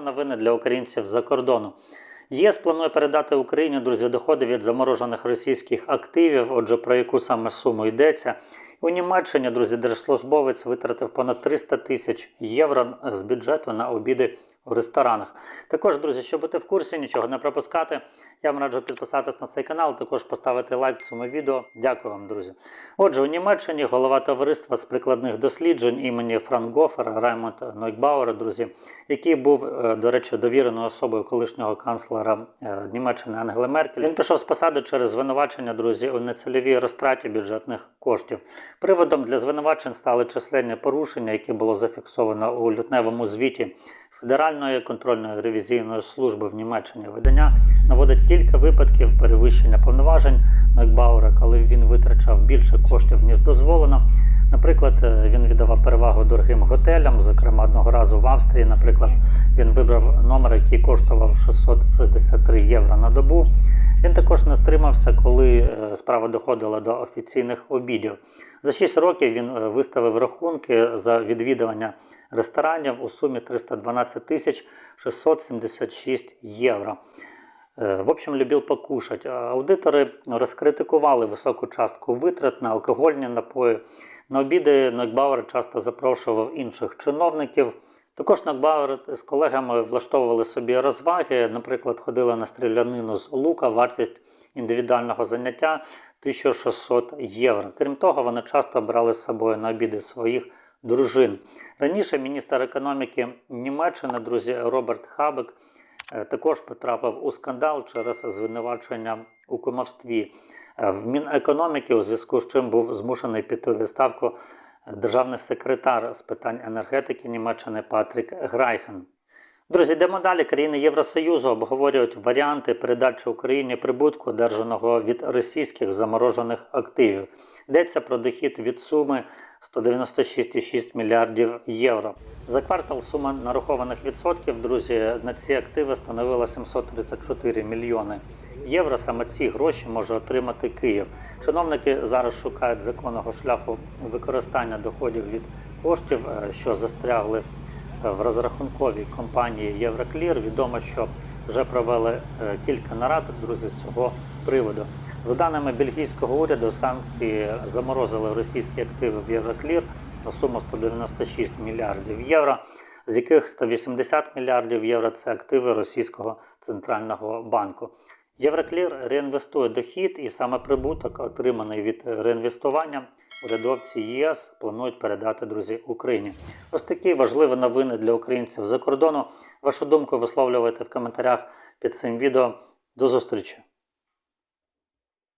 новина для українців за кордону. ЄС планує передати Україні друзі доходи від заморожених російських активів. Отже, про яку саме суму йдеться. У Німеччині, друзі, держслужбовець витратив понад 300 тисяч євро з бюджету на обіди у ресторанах. Також, друзі, щоб бути в курсі, нічого не пропускати, я вам раджу підписатись на цей канал, також поставити лайк цьому відео. Дякую вам, друзі. Отже, у Німеччині голова товариства з прикладних досліджень імені Франкгофера Раймонд Нойкбауера, друзі, який був, е, до речі, довіреною особою колишнього канцлера е, Німеччини Ангели Меркель. Він пішов з посади через звинувачення, друзі, у нецільовій розтраті бюджетних коштів. Приводом для звинувачень стали численні порушення, які було зафіксовано у лютневому звіті Федеральної контрольної ревізійної служби в Німеччині. Видання наводить кілька випадків перевищення повноважень Нойкбауера, коли він витрачав більше коштів ніж дозволено. Наприклад, е, він віддавав перевагу дорогим готелям. Зокрема, одного разу в Австрії, наприклад, він вибрав номер, який коштував 663 євро на добу. Він також не стримався, коли е, справа доходила до офіційних обідів. За 6 років він е, виставив рахунки за відвідування ресторанів у сумі 312 тисяч 676 євро. Е, В общем, любив покушать. Аудитори розкритикували високу частку витрат на алкогольні напої. На обіди Нокбауер часто запрошував інших чиновників. Також Нокбауер з колегами влаштовували собі розваги. Наприклад, ходили на стрілянину з лука, вартість індивідуального заняття 1600 євро. Крім того, вони часто брали з собою на обіди своїх дружин. Раніше міністр економіки Німеччини, друзі, Роберт Хабек, е, також потрапив у скандал через звинувачення у кумовстві. Е, В Мінекономіки, у зв'язку з чим був змушений піти у відставку державний секретар з питань енергетики Німеччини Патрік Грайхен. Друзі, йдемо далі. Країни Євросоюзу обговорюють варіанти передачі Україні прибутку, одержаного від російських заморожених активів. Йдеться про дохід від суми 196,6 мільярдів євро. За квартал сума нарахованих відсотків, друзі, на ці активи становила 734 мільйони євро. Саме ці гроші може отримати Київ. Чиновники зараз шукають законного шляху використання доходів від коштів, е, що застрягли в розрахунковій компанії Євроклір. Відомо, що вже провели е, кілька нарад, друзі, з цього приводу. За даними бельгійського уряду, санкції заморозили російські активи в Євроклір на суму 196 мільярдів євро, з яких 180 мільярдів євро це активи російського центрального банку. Євроклір реінвестує дохід і саме прибуток, отриманий від реінвестування, урядовці ЄС планують передати друзі Україні. Ось такі важливі новини для українців за кордону. Вашу думку висловлювайте в коментарях під цим відео. До зустрічі!